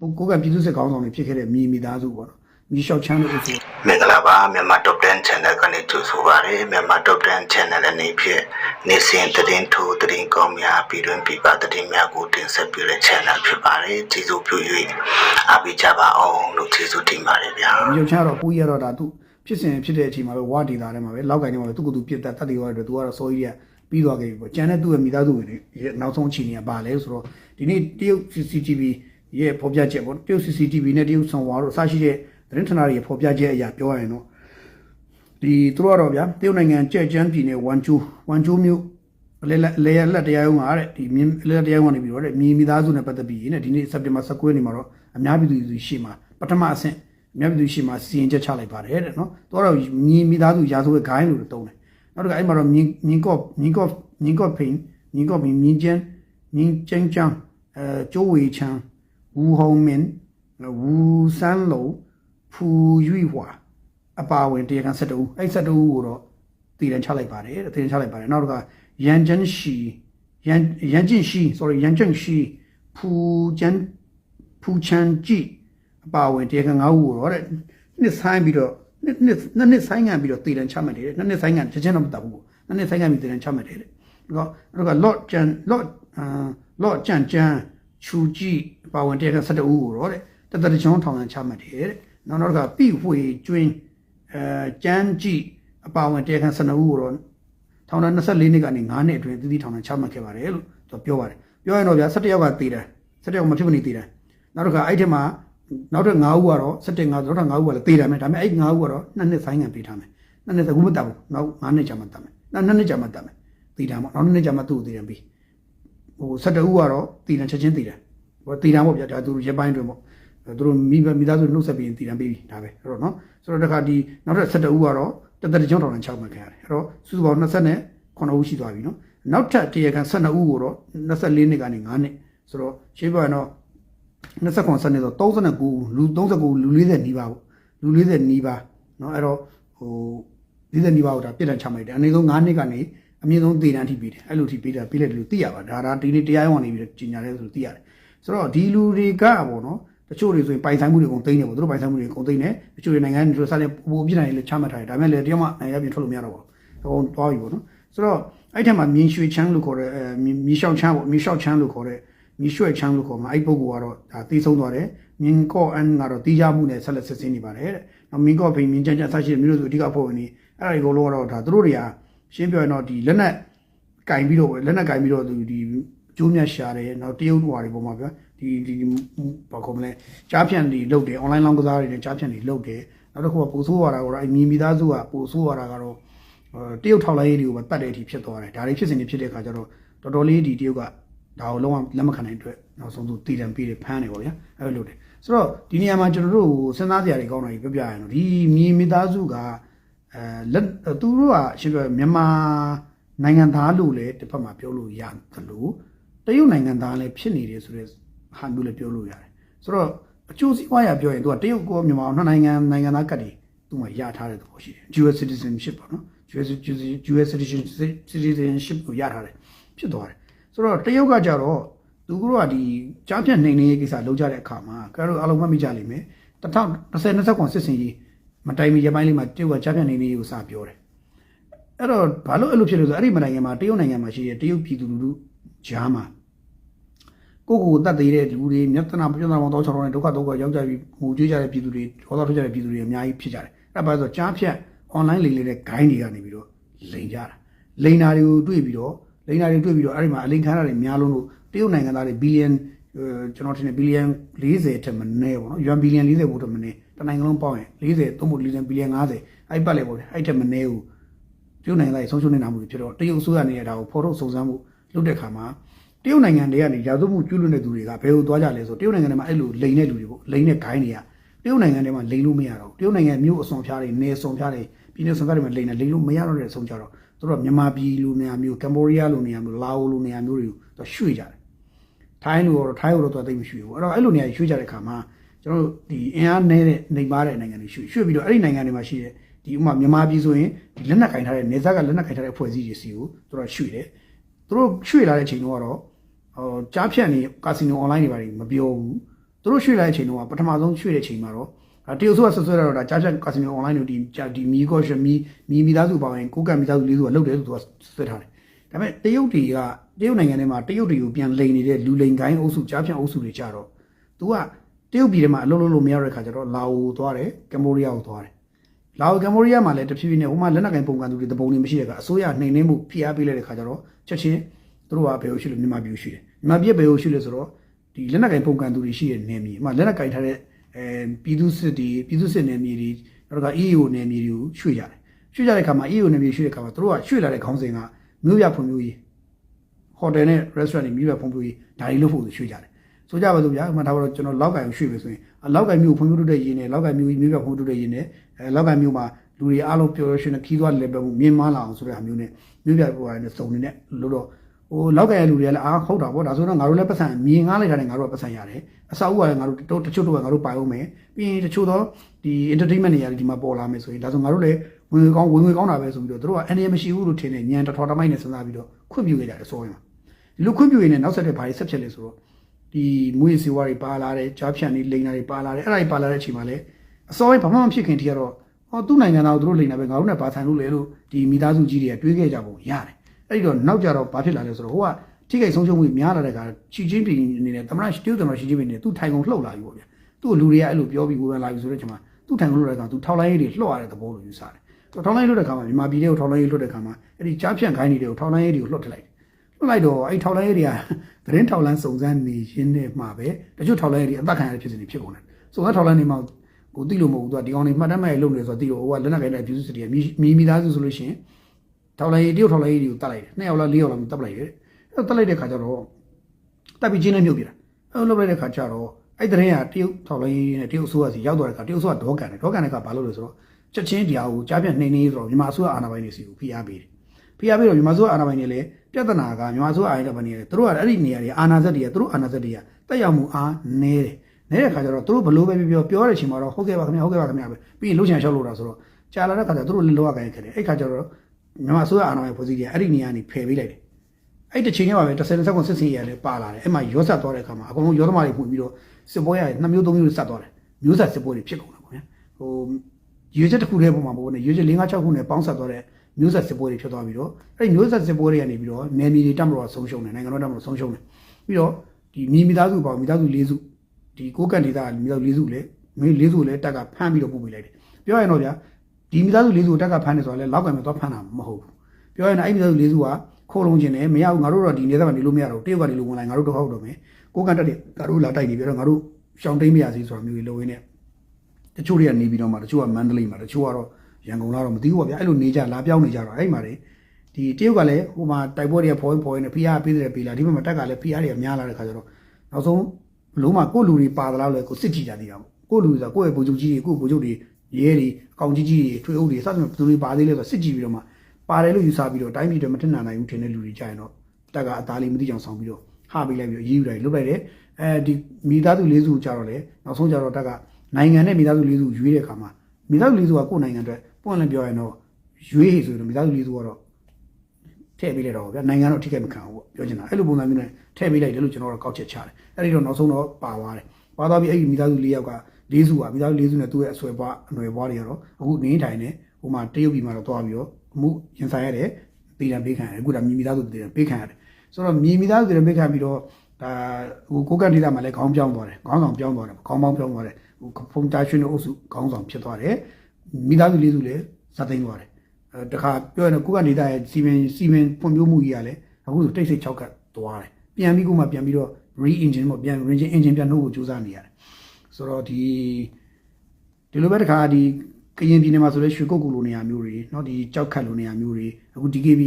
ကိုကပြည်သူ့စစ်ကောင်းဆောင်တွေဖြစ်ခဲ့တဲ့မြေမိသားစုပေါ့နော်မြေလျှောက်ချမ်းလို့ဆိုမင်္ဂလာပါမြန်မာ Top 10 Channel ကနေကြိုဆိုပါရစေမြန်မာ Top 10 Channel အနေဖြင့်နေ့စဉ်သတင်းထိုးသတင်းကောင်းများပြည်တွင်ပြည်ပသတင်းများကိုတင်ဆက်ပေးတဲ့ channel ဖြစ်ပါတယ်ကျေးဇူးပြု၍အားပေးကြပါအောင်လို့ကျေးဇူးတင်ပါတယ်ဗျာမြေချမ်းတော့ကိုကြီးရတော့ဒါသူဖြစ်စဉ်ဖြစ်တဲ့အချိန်မှာပဲဝါဒေတာထဲမှာပဲလောက်ကိုင်းထဲမှာပဲသူကသူပြစ်တက်တက်တွေသွားတယ်သူကတော့စောကြီးကပြီးသွားခဲ့ပြီပေါ့ကျန်တဲ့သူ့ရဲ့မိသားစုဝင်တွေရဲ့နောက်ဆုံးအခြေအနေကဘာလဲဆိုတော့ဒီနေ့တရုတ် CCTV ရဲ့ဖော်ပြချက်ပေါ့တရုတ် CCTV နဲ့တရုတ်ဆောင်ဝါတို့အစရှိတဲ့သတင်းဌာနတွေရဲ့ဖော်ပြချက်အရာပြောရရင်တော့ဒီသူတို့ကတော့ဗျာတရုတ်နိုင်ငံကြက်ကျန်းပြည်နယ်ဝမ်ကျိုးဝမ်ကျိုးမြို့လေလေရလက်တရားရုံးကတဲ့ဒီမြင်းလက်တရားရုံးကနေပြီးတော့တဲ့မြေမိသားစုနဲ့ပတ်သက်ပြီးတဲ့ဒီနေ့စက်တင်ဘာ19ရက်နေ့မှာတော့အများပြည်သူရှိမှာပထမအဆင့်အများပြည်သူရှိမှာစီရင်ချက်ချလိုက်ပါတယ်တဲ့နော်သူကတော့မြေမိသားစုရာဇဝတ်ဂိုင်းလို့တုံးတယ်နောက်တစ်ခါအဲ့မှာတော့မြင်းမြင်းကော့မြင်းကော့မြင်းကော့ဖိန်မြင်းကော့ဖိန်မြင်းကျန်းမြင်းကျန်းချန်းအဲကျိုးဝေချန်း ဝူဟုံမင်ဝူစန်းလုံးဖူရွိဟွာအပါဝင်တရားခံ72ဦးအဲ့72ဦးကိုတော့တည်တံချလိုက်ပါတယ်တဲ့တည်တံချလိုက်ပါတယ်နောက်တစ်ခါရန်ကျန်းရှီရန်ရန်ကျင်ရှီ sorry ရန်ကျင်ရှီဖူကျန်းဖူချန်ကြည့်အပါဝင်တရားခံ9ဦးကိုတော့တဲ့နှစ်ဆိုင်ပြီးတော့နှစ်နှစ်နှစ်နှစ်ဆိုင်ငံပြီးတော့တည်တံချမှတ်တယ်တဲ့နှစ်နှစ်ဆိုင်ငံချက်ချင်းတော့မတတ်ဘူးပေါ့နှစ်နှစ်ဆိုင်ငံပြီးတည်တံချမှတ်တယ်တဲ့တော့အဲ့တော့လော့ကျန်လော့အာလော့ကျန်ကျန် ချူကြည့်အပါဝင်တရားခံ72ဦးကိုတော့တဲ့တတတချောင်းထောင်ချချမှတ်တယ်တဲ့နောက်တော့ကပိဝေကျွင်းအဲကျန်းကြည့်အပါဝင်တရားခံ12ဦးကိုတော့ထောင်ဒဏ်24နှစ်ကနေ9နှစ်အတွင်းတည်တည်ထောင်ဒဏ်ချမှတ်ခဲ့ပါတယ်လို့သူပြောပါတယ်ပြောရင်တော့ဗျာ17ယောက်ကတည်တယ်17ယောက်မဖြစ်မနေတည်တယ်နောက်တစ်ခါအဲ့ထက်မှာနောက်ထပ်9ဦးကတော့17 9နောက်ထပ်9ဦးကလည်းတည်တယ်မယ်ဒါပေမဲ့အဲ့9ဦးကတော့နှစ်နှစ်ဆိုင်ငံပေးထားမယ်နှစ်နှစ်အခုမတတ်ဘူးနောက်9နှစ်ကြာမှတတ်မယ်နောက်နှစ်နှစ်ကြာမှတတ်မယ်တည်တယ်ပေါ့နောက်နှစ်နှစ်ကြာမှသူ့ကိုတည်တယ်ပြီး ဟို17ဦးကတော့တည်တယ်ချက်ချင်းတည်တယ်ဟိုတည်တယ်ပေါ့ဗျာဒါသူတို့ရပိုင်းတွင်ပေါ့သူတို့မိဘမိသားစုနှုတ်ဆက်ပြီးတည်တယ်ပြီးပြီဒါပဲအဲ့တော့နော်ဆိုတော့တခါဒီနောက်ထပ်17ဦးကတော့တသက်တကြောင်ထောင်ဒဏ်ချမှတ်ခဲ့ရတယ်အဲ့တော့စုစုပေါင်း20နဲ့9ဦးရှိသွားပြီနော်နောက်ထပ်တရားခံ12ဦးကိုတော့24နှစ်ကနေ9နှစ်ဆိုတော့ရှင်းပြရင်တော့29စနစ်ဆို39လူ39လူ40နီးပါးပေါ့လူ40နီးပါးเนาะအဲ့တော့ဟို40နီးပါးကိုဒါပြစ်ဒဏ်ချမှတ်တယ်အနည်းဆုံး9နှစ်ကနေ အမြင့်ဆုံးသေဒဏ်ထိပေးတယ်အဲ့လိုထိပေးတာပေးလိုက်တယ်လို့သိရပါဒါဒါဒီနေ့တရားရုံးကနေပြီးကြီးညာတယ်ဆိုသိရတယ်ဆိုတော့ဒီလူတွေကပေါ့နော်တချို့တွေဆိုရင်ပိုင်ဆိုင်မှုတွေကုန်သိမ်းတယ်ပေါ့သူတို့ပိုင်ဆိုင်မှုတွေကုန်သိမ်းတယ်တချို့တွေနိုင်ငံတွေစားတဲ့ပိုပြစ်နိုင်လည်းချမှတ်ထားတယ်ဒါပေမဲ့လည်းတယောက်မှနိုင်ငံပြင်ထွက်လို့မရတော့ပါဘူးအကုန်သွားပြီပေါ့နော်ဆိုတော့အဲ့ထက်မှာမြင်းရွှေချမ်းလို့ခေါ်တဲ့အဲမြင်းလျှောက်ချမ်းပေါ့မြင်းလျှောက်ချမ်းလို့ခေါ်တဲ့မြင်းရွှေချမ်းလို့ခေါ်မှာအဲ့ပုဂ္ဂိုလ်ကတော့ဒါသိဆုံးသွားတယ်မြင်းကော့အန်ကတော့တီးကြမှုနဲ့ဆက်လက်ဆက်စင်းနေပါတယ်တဲ့နောက်မြင်းကော့ဖိန်မြင်းချမ်းချမ်းအစရှိတဲ့မျိုးတို့ဆိုအဓိကဖွဲ့ဝင်နေအဲ့ဒါဒီကိုလုံးကတော့ဒါသူတို့တွေက ရှင်းပြောရင်တော့ဒီလက်နက်ကင်ပြီးတော့လက်နက်ကင်ပြီးတော့ဒီဒီကျိုးမြတ်ရှာတယ်နောက်တရုတ်ဟွာတွေပုံမှာဗျာဒီဒီဘာခေါ်မလဲကြားဖြန့်တွေလုပ်တယ် online လောင်းကစားတွေနဲ့ကြားဖြန့်တွေလုပ်တယ်နောက်တစ်ခုကပိုဆိုးရတာကတော့အမြင်မိသားစုကပိုဆိုးရတာကတော့တရုတ်ထောက်လိုက်ရေးတွေကိုပဲတတ်တဲ့အထိဖြစ်သွားတယ်ဒါတွေဖြစ်စဉ်တွေဖြစ်တဲ့အခါကျတော့တော်တော်လေးဒီတရုတ်ကဒါကိုလုံးဝလက်မခံနိုင်အတွက်နောက်ဆုံးသူတည်တံပေးတယ်ဖမ်းတယ်ပေါ့ဗျာအဲ့လိုလုပ်တယ်ဆိုတော့ဒီနေရာမှာကျွန်တော်တို့စဉ်းစားစရာတွေကောင်းတာကြီးပြောပြရရင်တော့ဒီမြင်မိသားစုက အဲလက်သူတို့ကရှင်းပြောမြန်မာနိုင်ငံသားလို့လည်းတစ်ဖက်မှာပြောလို့ရတယ်လို့တရုတ်နိုင်ငံသားလည်းဖြစ်နေတယ်ဆိုတော့ဟာမျိုးလည်းပြောလို့ရတယ်ဆိုတော့အကျိုးစီးပွားရပြောရင်သူကတရုတ်ကောမြန်မာနှစ်နိုင်ငံနိုင်ငံသားကတ်တွေသူမှရထားတဲ့သဘောရှိတယ် dual citizenship ပေါ့နော် dual dual citizenship ကိုရထားတယ်ဖြစ်သွားတယ်ဆိုတော့တရုတ်ကကြတော့သူတို့ကဒီကြားဖြတ်နှိမ်နေရေးကိစ္စလုပ်ကြတဲ့အခါမှာကျတို့အားလုံးမှတ်မိကြလိမ့်မယ်2020 20စစ်စင်ကြီး မတိုင်မီရပိုင်းလေးမှာတရုတ်ကကြားဖြတ်နှိမ်နေရေးကိုစပြောတယ်အဲ့တော့ဘာလို့အဲ့လိုဖြစ်လို့ဆိုအဲ့ဒီမနိုင်ငံမှာတရုတ်နိုင်ငံမှာရှိတဲ့တရုတ်ပြည်သူလူထုဂျားမှာကိုကိုတတ်သေးတဲ့လူတွေမြတ်တနာပြဿနာပေါင်းတော့600နဲ့ဒုက္ခဒုက္ခရောက်ကြပြီးငိုကြွေးကြတဲ့ပြည်သူတွေဒေါသထွက်ကြတဲ့ပြည်သူတွေအများကြီးဖြစ်ကြတယ်အဲ့ဒါဘာလို့ဆိုကြားဖြတ် online လိမ်လေးတဲ့ gain တွေကနေပြီးတော့လိမ်ကြတာလိမ်တာတွေကိုတွေ့ပြီးတော့လိမ်တာတွေတွေ့ပြီးတော့အဲ့ဒီမှာအလိမ်ခံရတာတွေများလုံးလို့တရုတ်နိုင်ငံသားတွေဘီလီယံကျွန်တော်ထင်တယ်ဘီလီယံ40ထက်မနည်းပေါ့နော်ယွမ်ဘီလီယံ40ဘို့ထက်မနည်း တနိုင်ငံလုံးပေါင်းရင်40သုံးဖို့ဘီလီယံဘီလီယံ50အဲ့ပတ်လေပေါ့အဲ့ထက်မနည်းဘူးတရုတ်နိုင်ငံသားတွေဆုံးရှုံးနေတာမှုတွေဖြစ်တော့တရုတ်အစိုးရနေရတာကိုဖော်ထုတ်စုံစမ်းမှုလုပ်တဲ့ခါမှာတရုတ်နိုင်ငံတွေကနေရာဇဝမှုကျူးလွန်တဲ့သူတွေကဘယ်လိုသွားကြလဲဆိုတရုတ်နိုင်ငံတွေမှာအဲ့လိုလိန်တဲ့လူတွေပေါ့လိန်တဲ့ gain တွေကတရုတ်နိုင်ငံတွေမှာလိန်လို့မရတော့တရုတ်နိုင်ငံမြို့အစွန်ဖျားတွေနေစွန်ဖျားတွေပြည်နယ်စွန်ဖျားတွေမှာလိန်နေလိန်လို့မရတော့တဲ့အဆုံးကြတော့သူတို့ကမြန်မာပြည်လိုနေရာမျိုးကမ်ဘောဒီးယားလိုနေရာမျိုးလာအိုလိုနေရာမျိုးတွေကိုသူရွှေ့ကြတယ်ထိုင်းလိုတော့ထိုင်းလိုတော့သိမရွှေ့ဘူးအဲ့တော့အဲ့လိုနေရာရွှေ့ကြတဲ့ခါမှာ ကျွန်တော်တို့ဒီအင်အားနည်းတဲ့နေပါတဲ့နိုင်ငံတွေရွှေ့ရွှေ့ပြီးတော့အဲ့ဒီနိုင်ငံတွေမှာရှိတဲ့ဒီဥမာမြန်မာပြည်ဆိုရင်ဒီလက်နက်ကင်ထားတဲ့နေဇက်ကလက်နက်ကင်ထားတဲ့အဖွဲ့အစည်းတွေစီကိုသူတို့ရွှေ့တယ်သူတို့ရွှေ့လာတဲ့အချိန်တော့ဟိုကြားဖြတ်နေကာစီနိုအွန်လိုင်းတွေပါမပြောဘူးတသူတို့ရွှေ့လိုက်တဲ့အချိန်တော့ပထမဆုံးရွှေ့တဲ့အချိန်မှာတော့ဒါတရုတ်ဆိုကဆွဆွဲရတော့ဒါကြားဖြတ်ကာစီနိုအွန်လိုင်းတို့ဒီဒီမီကောရှမီမီမီသားစုပါဝင်ကိုကတ်မီသားစုလေးစုကလုတ်တယ်ဆိုသူကဆွဲထားတယ်ဒါပေမဲ့တရုတ်တွေကတရုတ်နိုင်ငံထဲမှာတရုတ်တွေကိုပြန်လိန်နေတဲ့လူလိန်ကိုင်းအုပ်စုကြားဖြတ်အုပ်စုတွေကြတော့သူက တရုတ်ပြည်ထဲမှာအလုပ်လုပ်လို့မရတဲ့ခါကျတော့လာအိုသွားတယ်ကမ္ဘောဒီးယားကိုသွားတယ်လာအိုကမ္ဘောဒီးယားမှာလည်းတဖြည်းဖြည်းနဲ့ဟိုမှာလက်နက်ကင်ပုံကန်သူတွေတပုံတွေမရှိတဲ့ကအစိုးရနှိမ်နှင်းမှုဖိအားပေးလိုက်တဲ့ခါကျတော့ချက်ချင်းသူတို့ကဘယ်လိုရှိလို့မြန်မာပြည်ကိုရှိတယ်မြန်မာပြည်ဘယ်လိုရှိလဲဆိုတော့ဒီလက်နက်ကင်ပုံကန်သူတွေရှိတဲ့နေမြေအမှလက်နက်ကင်ထားတဲ့အဲပြည်သူစစ်တွေပြည်သူစစ်နေမြေတွေနောက်က EAO နေမြေတွေကိုရွှေ့ကြတယ်ရွှေ့ကြတဲ့ခါမှာ EAO နေမြေရွှေ့တဲ့ခါမှာသူတို့ကရွှေ့လာတဲ့ခေါင်းစဉ်ကမြို့ပြဖွံ့ဖြိုးရေးဟိုတယ်နဲ့ restaurant တွေမြို့ပြဖွံ့ဖြိုးရေးဒါတွေလုပ်ဖို့ရွှေ့ကြတယ် ဆိုကြပါစို့ဗျာဥပမာဒါတော့ကျွန်တော်လောက်ကင်ကိုရွှေ့ပြီဆိုရင်အလောက်ကင်မြို့ဖွံ့ဖြိုးတိုးတက်ရေးနဲ့လောက်ကင်မြို့မြို့ပြဖွံ့ဖြိုးတိုးတက်ရေးနဲ့အဲလောက်ကင်မြို့မှာလူတွေအားလုံးပျော်ရွှင်ရှင်ခီးသွားလည်းပဲမြင်မလာအောင်ဆိုတဲ့အမျိုးနဲ့မြို့ပြဟိုဟာနဲ့စုံနေနဲ့လို့တော့ဟိုလောက်ကင်ရဲ့လူတွေကလည်းအားဟုတ်တာပေါ့ဒါဆိုတော့ငါတို့လည်းပတ်စံမြင်ငားလိုက်တာနဲ့ငါတို့ကပတ်စံရတယ်အစာအုပ်ကလည်းငါတို့တချို့တော့ငါတို့ပိုင်အောင်မယ်ပြီးရင်တချို့တော့ဒီ entertainment တွေရတယ်ဒီမှာပေါ်လာမယ်ဆိုရင်ဒါဆိုငါတို့လည်းဝင်ငွေကောင်းဝင်ငွေကောင်းတာပဲဆိုပြီးတော့တို့ကအနေမရှိဘူးလို့ထင်နေညံတထော်တမိုက်နဲ့စဉ်းစားပြီးတော့ခွင့်ပြုခဲ့ကြတယ်ဆိုရင်ဒီလိုခွင့်ပြုရင်လည်းနောက်ဆက်တဲ့ဘာတွေဆက်ဖြစ်လဲဆိုတော့ ဒီမွေးစေဝါတွေပါလာတယ်ကြားဖြန့်တွေလိန်တာတွေပါလာတယ်အဲ့ဒါတွေပါလာတဲ့အချိန်မှာလည်းအစောပိုင်းဘာမှမဖြစ်ခင်တည်းကတော့ဟောသူ့နိုင်ငံသားကိုသူတို့လိန်တာပဲငါတို့နဲ့ဘာဆိုင်လို့လဲလို့ဒီမိသားစုကြီးတွေကတွေးခဲ့ကြပုံရတယ်အဲ့ဒီတော့နောက်ကြတော့ဘာဖြစ်လာလဲဆိုတော့ဟိုကထိခိုက်ဆုံးရှုံးမှုများလာတဲ့ကချီချင်းပြည်အနေနဲ့သမရရှိတူသမရရှိချင်းပြည်နေသူထိုင်ကုန်လှုပ်လာပြီပေါ့ဗျာသူ့လူတွေကအဲ့လိုပြောပြီးဝေဖန်လာပြီဆိုတော့ချိန်မှာသူ့ထိုင်ကုန်လှုပ်တဲ့ကောင်သူထောက်လိုင်းရေးတွေလှော့ရတဲ့သဘောလိုယူဆတယ်သူထောက်လိုင်းရေးလှုပ်တဲ့ခါမှာမြန်မာပြည်တွေကိုထောက်လိုင်းရေးလှုပ်တဲ့ခါမှာအဲ့ဒီကြားဖြန့်ခိုင်းတွေကိုထောက်လိုင်းရေးတွေကိုလှုပ်ထလိုက်တယ် လွှတ်လိုက်တော့အဲ့ထောက်လိုင်းရေးတွေကသတင်းထောက်လန်းစုံစမ်းနေရင်းနဲ့မှပဲတချို့ထောက်လိုင်းရေးတွေအသက်ခံရတဲ့ဖြစ်စဉ်တွေဖြစ်ကုန်တယ်။စုံစမ်းထောက်လိုင်းနေမှာကိုသိလို့မဟုတ်ဘူးသူကဒီကောင်တွေမှတ်တမ်းမှတ်ရလုပ်နေဆိုတော့သိလို့ဟိုကလက်နက်ကိုင်တဲ့ abuse တွေမိမိမိသားစုဆိုလို့ရှိရင်ထောက်လိုင်းရေးတရုတ်ထောက်လိုင်းရေးတွေကိုတတ်လိုက်တယ်။နှစ်ယောက်လားလေးယောက်လားမတတ်ပလိုက်တယ်။အဲ့တတ်လိုက်တဲ့ခါကျတော့တပ်ပြီးချင်းနဲ့မြုပ်ပြတာ။အဲ့လုပ်လိုက်တဲ့ခါကျတော့အဲ့တဲ့ရင်ကတရုတ်ထောက်လိုင်းရေးနဲ့တရုတ်အစိုးရစီရောက်သွားတဲ့ခါတရုတ်အစိုးရဒေါကန်တယ်ဒေါကန်တဲ့ခါဘာလုပ်လဲဆိုတော့ချက်ချင်းဒီဟာကိုကြားပြတ်နှိမ့်နေဆိုတော့မြန်မာအစိုးရအာဏာပိုင်တွေစီကိုဖိအားပေးတယ်။ဖိအားပေးတော့မြန်မာစိုးအာဏာပိုင်တွေလည်း ပြဿနာကမြန်မာစိုးအာဏာပိုင်တွေလည်းသူတို့ကအဲ့ဒီနေရာတွေအာဏာစက်တွေကသူတို့အာဏာစက်တွေကတက်ရောက်မှုအားနည်းတယ်။နည်းတဲ့ခါကျတော့သူတို့ဘလို့ပဲပြောပြောတဲ့အချိန်မှာတော့ဟုတ်ကဲ့ပါခင်ဗျာဟုတ်ကဲ့ပါခင်ဗျာပဲပြီးရင်လှုပ်ချင်ရှောက်လို့တာဆိုတော့ကြာလာတဲ့ခါကျသူတို့လည်းလောကကိုင်းခဲ့တယ်။အဲ့ခါကျတော့မြန်မာစိုးအာဏာပိုင်ဖွဲ့စည်းတွေကအဲ့ဒီနေရာကနေဖယ်ပေးလိုက်တယ်။အဲ့တစ်ချိန်ထဲမှာပဲ30စက္ကွန်စစ်စင်ရလည်းပါလာတယ်။အဲ့မှာရောဆက်သွားတဲ့အခါမှာအကုန်လုံးရောသမားတွေဖွင့်ပြီးတော့စစ်ပွဲရနှစ်မျိုးသုံးမျိုးဆက်သွားတယ်။မျိုးဆက်စစ်ပွဲတွေဖြစ်ကုန်တယ်ပေါ့ဗျာ။ဟိုရွေးချက်တစ်ခုတည်းပုံမှာပေါ့နဲ့ရွေးချက်၄၅၆ခုနဲ့ပေါင်းဆက်သွားတဲ့ မျိုးဆက်စစ်ပွဲတွေဖြစ်သွားပြီးတော့အဲ့ဒီမျိုးဆက်စစ်ပွဲတွေကနေပြီးတော့နယ်မြေတွေတက်မလို့ဆုံးရှုံးတယ်နိုင်ငံတော်တက်မလို့ဆုံးရှုံးတယ်ပြီးတော့ဒီမြေမိသားစုပေါ့မိသားစု၄စုဒီကိုကန့်ဒေသမိသားစု၄စုလည်းမင်း၄စုလည်းတက်ကဖမ်းပြီးတော့ပို့ပေးလိုက်တယ်ပြောရရင်တော့ဗျာဒီမိသားစု၄စုတက်ကဖမ်းနေဆိုတာလည်းလောက်ကံမှာတော့ဖမ်းတာမဟုတ်ဘူးပြောရရင်အဲ့မိသားစု၄စုကခိုးလုံးခြင်းနဲ့မရဘူးငါတို့တော့ဒီနေသားမှာနေလို့မရတော့တရုတ်ကနေလို့ဝင်လိုက်ငါတို့တော့ဟုတ်တော့မယ်ကိုကန့်တက်တဲ့ငါတို့လာတိုက်နေပြီးတော့ငါတို့ရှောင်းတိန်မရစီဆိုတာမျိုးကြီးလိုရင်းနဲ့တချို့တွေကနေပြီးတော့မှတချို့ကမန္တလေးမှာတချို့ကတော့ ရန်ကုန်လာတော့မသိဘူးပေါ့ဗျာအဲ့လိုနေကြလာပြောင်းနေကြတော့အဲ့မှာတွေဒီတရုတ်ကလည်းဟိုမှာတိုက်ပွဲတွေကဖော်ရင်ဖော်ရင်ဖိအားပေးတယ်ပေးလာဒီဘက်မှာတက်ကလည်းဖိအားတွေကများလာတဲ့ခါကျတော့နောက်ဆုံးလုံးမကိုယ့်လူတွေပါသလားလဲကိုစစ်ကြည့်ကြသေးတာပေါ့ကိုယ့်လူဆိုတာကိုယ့်ရဲ့ဗိုလ်ချုပ်ကြီးတွေကိုယ့်ဗိုလ်ချုပ်တွေရဲတွေအကောင်ကြီးကြီးတွေထွေအုပ်တွေစသဖြင့်ဘယ်သူတွေပါသေးလဲဆိုစစ်ကြည့်ပြီးတော့မှပါတယ်လို့ယူဆပြီးတော့တိုင်းပြည်တွေမထင်နိုင်ဘူးထင်တဲ့လူတွေကြရင်တော့တက်ကအသားလေးမသိကြအောင်ဆောင်ပြီးတော့ဟာပေးလိုက်ပြီးတော့ရေးယူလိုက်လုတ်လိုက်တယ်အဲဒီမိသားစုလေးစုကြတော့လေနောက်ဆုံးကြတော့တက်ကနိုင်ငံနဲ့မိသားစုလေးစုရွေးတဲ့အခါမှာမိသားစုလေးစုကကိုယ့်နိုင်ငံအတွက် ပွင့်လင်းပြောရင်တော့ရွေးဟေဆိုရင်မိသားစုလေးစုကတော့ထည့်ပေးလိုက်တော့ဗျာနိုင်ငံတော့ထိခိုက်မခံဘူးပေါ့ပြောချင်တာအဲ့လိုပုံစံမျိုးနဲ့ထည့်ပေးလိုက်တယ်လို့ကျွန်တော်တို့ကောက်ချက်ချတယ်အဲ့ဒီတော့နောက်ဆုံးတော့ပါသွားတယ်ပါသွားပြီးအဲ့ဒီမိသားစု၄ယောက်က၄စုပါမိသားစု၄စုနဲ့သူ့ရဲ့အဆွဲပွားအနွယ်ပွားတွေကတော့အခုနေထိုင်နေဟိုမှာတရုတ်ပြည်မှာတော့သွားပြီးတော့အမှုရင်ဆိုင်ရတယ်ပြည်တံပေးခံရတယ်အခုဒါမြေမိသားစုပြည်တံပေးခံရတယ်ဆိုတော့မြေမိသားစုပြည်တံပေးခံပြီးတော့ဒါဟိုကိုကတ်ဒေတာမှာလည်းခေါင်းပြောင်းသွားတယ်ခေါင်းဆောင်ပြောင်းသွားတယ်ခေါင်းပေါင်းပြောင်းသွားတယ်ဟိုဖုန်တာရှင်တို့အုပ်စုခေါင်းဆောင်ဖြစ်သွားတယ် မိသားစု၄စုလည်းဇာသိမ်းသွားတယ် အဲတခါပြောရရင်ကုကနေတာရဲ့စီမင်စီမင်ဖွံ့ဖြိုးမှုကြီးကလည်းအခုဆိုတိတ်ဆိတ်6ကတ်သွားတယ်ပြန်ပြီးခုမှပြန်ပြီးတော့ re engine ပေါ့ပြန် engine engine ပြန်နှုတ်ကိုစူးစမ်းနေရတယ်ဆိုတော့ဒီဒီလိုပဲတခါဒီကရင်ပြည်နယ်မှာဆိုလဲရွှေကုတ်ကူလိုနေရာမျိုးတွေเนาะဒီကြောက်ခတ်လိုနေရာမျိုးတွေအခု DKB